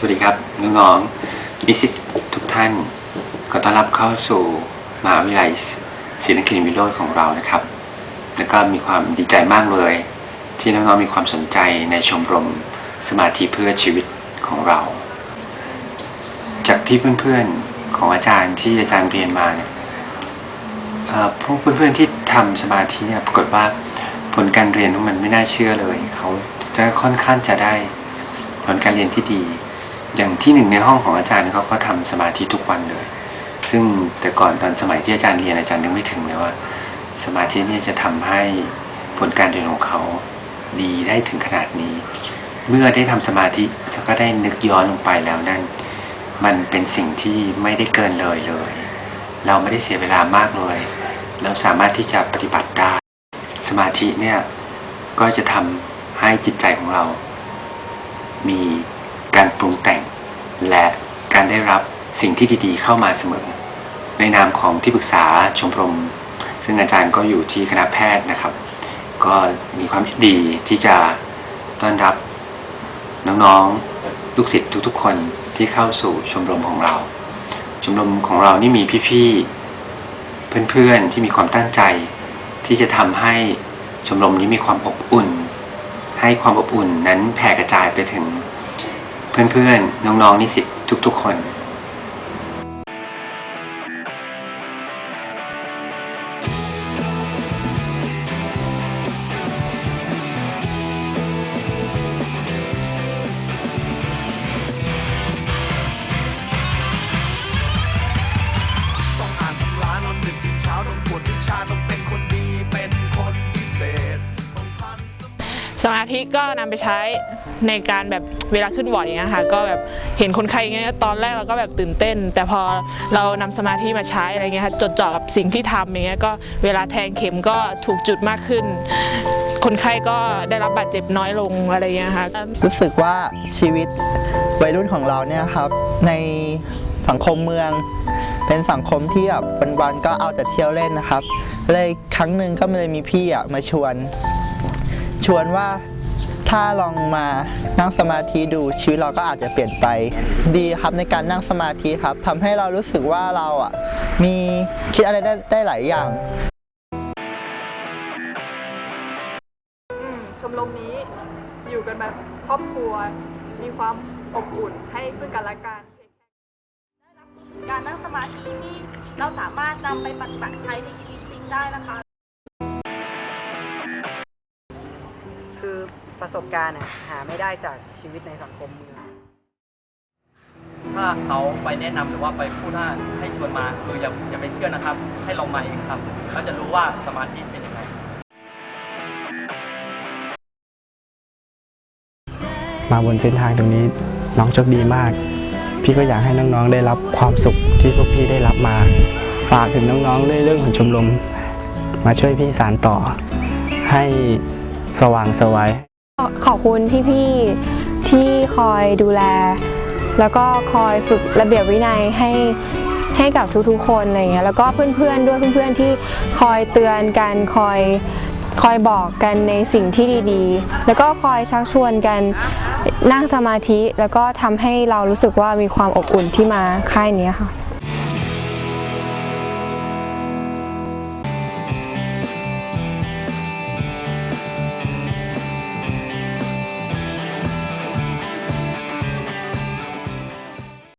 สวัสดีครับน้องๆนิสิตทุกท่านขอต้อนรับเข้าสู่มหาวิทยาลัยศรีนครินทร์วิโรธของเรานะครับ แล้วก็มีความดีใจมากเลย ที่น้องๆมีความสนใจในชมรมสมาธิเพื่อชีวิตของเรา จากที่เพื่อนๆของอาจารย์ที่อาจารย์เรียนมาเนี่ยพวกเพื่อนๆที่ทำสมาธิเนี่ยปรากฏว่าผลการเรียนของมันไม่น่าเชื่อเลยเขาจะค่อนข้างจะได้ผลการเรียนที่ดี อย่างที่หนึ่งในห้องของอาจารย์เขาก็ทำสมาธิทุกวันเลย ซึ่งแต่ก่อนตอนสมัยที่อาจารย์เรียนอาจารย์นึกไม่ถึงเลยว่า สมาธิเนี่ยจะทำให้ผลการเรียนของเขาดีได้ถึงขนาดนี้ เมื่อได้ทำสมาธิแล้วก็ได้นึกย้อนลงไปแล้วนั่น มันเป็นสิ่งที่ไม่ได้เกินเลยเลย เราไม่ได้เสียเวลามากเลย เราสามารถที่จะปฏิบัติได้ สมาธิเนี่ยก็จะทำให้จิตใจของเรา มี การปรุงแต่ง และการได้รับสิ่งที่ดีๆเข้ามาเสมอ ในนามของที่ปรึกษาชมรม ซึ่งอาจารย์ก็อยู่ที่คณะแพทย์นะครับ ก็มีความดีที่จะต้อนรับน้องๆลูกศิษย์ทุกๆ คนที่เข้าสู่ชมรมของเรา ชมรมของเรานี่มีพี่ๆเพื่อนๆที่มีความตั้งใจ ที่จะทำให้ชมรมนี้มีความอบอุ่น ให้ความอบอุ่นนั้นแผ่กระจายไปถึง เพื่อนๆ น้องๆนิสิตทุกๆคน มัยสมาธิก็นำไปใช้ในการแบบเวลาขึ้นวอร์ดอย่างเงี้ยค่ะก็แบบเห็นคนไข้อย่างเงี้ยตอนแรกเราก็แบบตื่นเต้น แต่พอเรานำสมาธิมาใช้อะไรเงี้ยค่ะจดจ่อกับสิ่งที่ทำอย่างเงี้ยก็เวลาแทงเข็มก็ถูกจุดมากขึ้น คนไข้ก็ได้รับบาดเจ็บน้อยลงอะไรเงี้ยค่ะรู้สึกว่าชีวิตวัยรุ่นของเราเนี่ยครับในสังคมเมือง เป็นสังคมที่แบบวันๆก็เอาแต่เที่ยวเล่นนะครับเลยครั้งหนึ่งก็เลยมีพี่อะมาชวน ชวนว่าถ้าลองมานั่งสมาธิดูชีวิตเราก็อาจจะเปลี่ยนไป ดีครับในการนั่งสมาธิครับทำให้เรารู้สึกว่าเราอะมีคิดอะไรได้ได้หลายอย่างชมรมนี้อยู่กันแบบครอบครัว มีความอบอุ่นให้ซึ่งกันและกันการนั่งสมาธิที่เราสามารถนำไปปฏิบัติใช้ในชีวิตจริงได้นะคะ ประสบการณ์อะหาไม่ได้จากชีวิตในสังคมเมือง ถ้าเขาไปแนะนำหรือว่าไปพูดว่าให้ชวนมาคืออย่าอย่าไปเชื่อนะครับ ให้ลองมาเองครับเราจะรู้ว่าสมาธิเป็นยังไง มาบนเส้นทางตรงนี้น้องโชคดีมาก พี่ก็อยากให้น้องๆได้รับความสุขที่พวกพี่ได้รับมา ฝากถึงน้องๆเรื่องของชมรมมาช่วยพี่สารต่อ ให้สว่างไสวัย ขอบคุณพี่ๆที่คอยดูแล แล้วก็คอยฝึกระเบียบวินัยให้ให้กับทุกๆคนอะไรเงี้ยแล้วก็เพื่อนๆด้วยเพื่อนๆที่คอยเตือนกันคอยคอยบอกกันในสิ่งที่ดีๆ แล้วก็คอยชักชวนกันนั่งสมาธิ แล้วก็ทำให้เรารู้สึกว่ามีความอบอุ่นที่มาค่ายนี้ค่ะ